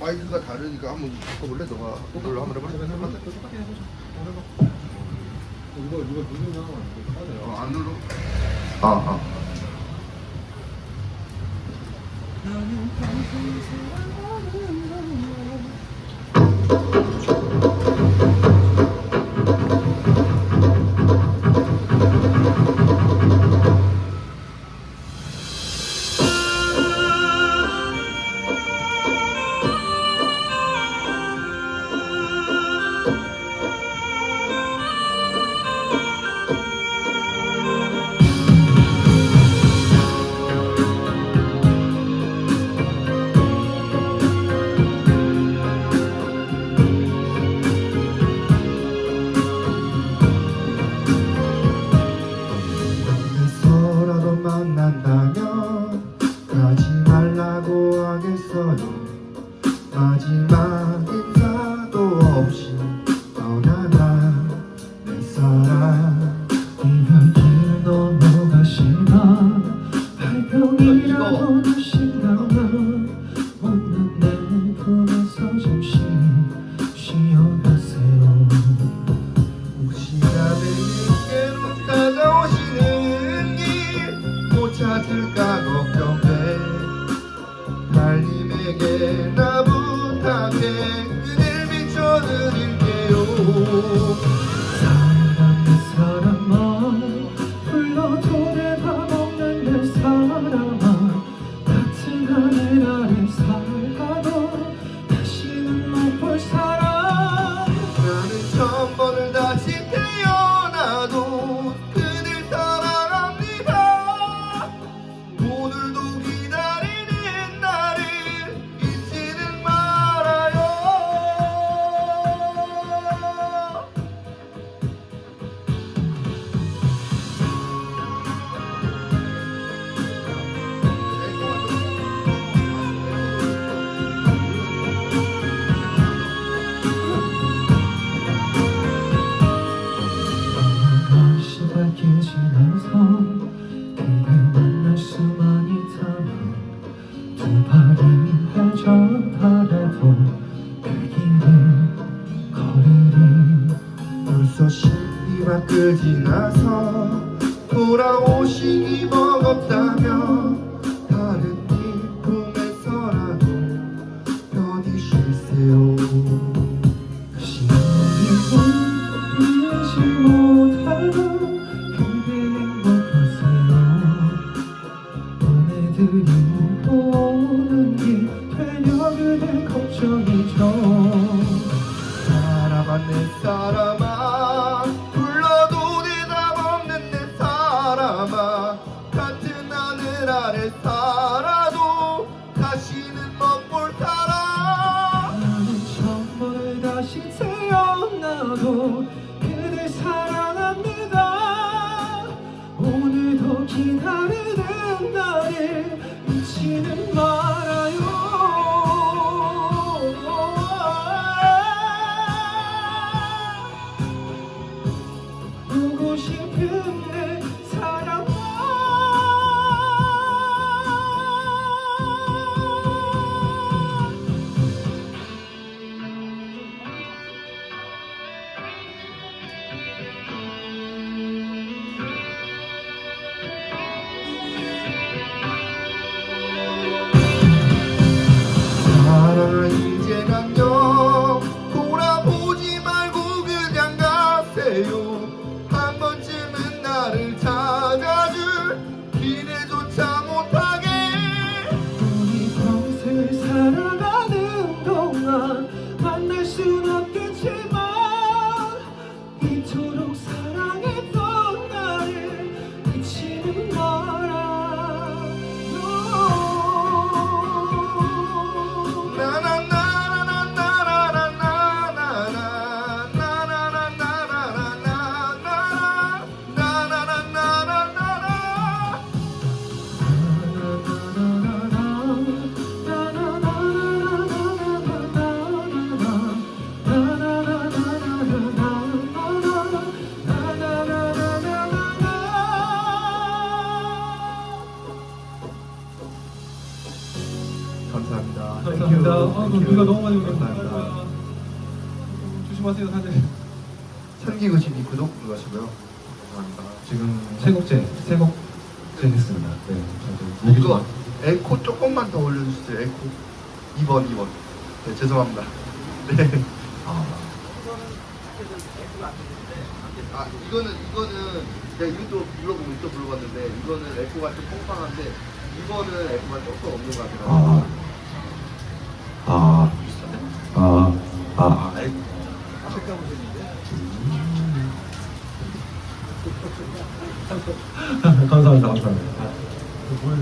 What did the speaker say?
마이크가 다르니까 한번 바꿔볼래? 너가 그걸로 한번 해볼래? 해볼래? 이거 이거 누르면 어, 안 눌러? 아, 아. 만난다면 맞을까 걱정돼. 달님에게 나 부탁해. 저 바라보 그 길을 걸으리. 물소식이 막 끝이 나서 돌아오시기 먹었다며 다른 이 품에서라도 편히 쉬세요? 시간이 보내지 못하고 기다리는 나를 잊지는 말아요. 보고 싶은 아, 그 비가 너무 많이 오네. 감사합니다. 아, 조심하세요, 다들. 천기구십이 구독 눌러주시고요. 감사합니다. 지금 세 곡째, 세 곡째 했습니다. 네, 이거 좀 에코 조금만 더 올려주세요. 에코 2번 2번. 네 죄송합니다. 네. 아, 아 이거는 이거는 내가 이것도 불러보고 이것도 불러봤는데 이거는 에코가 좀 팽팽한데 이거는 에코가 조금 없는 것 같아요. 아,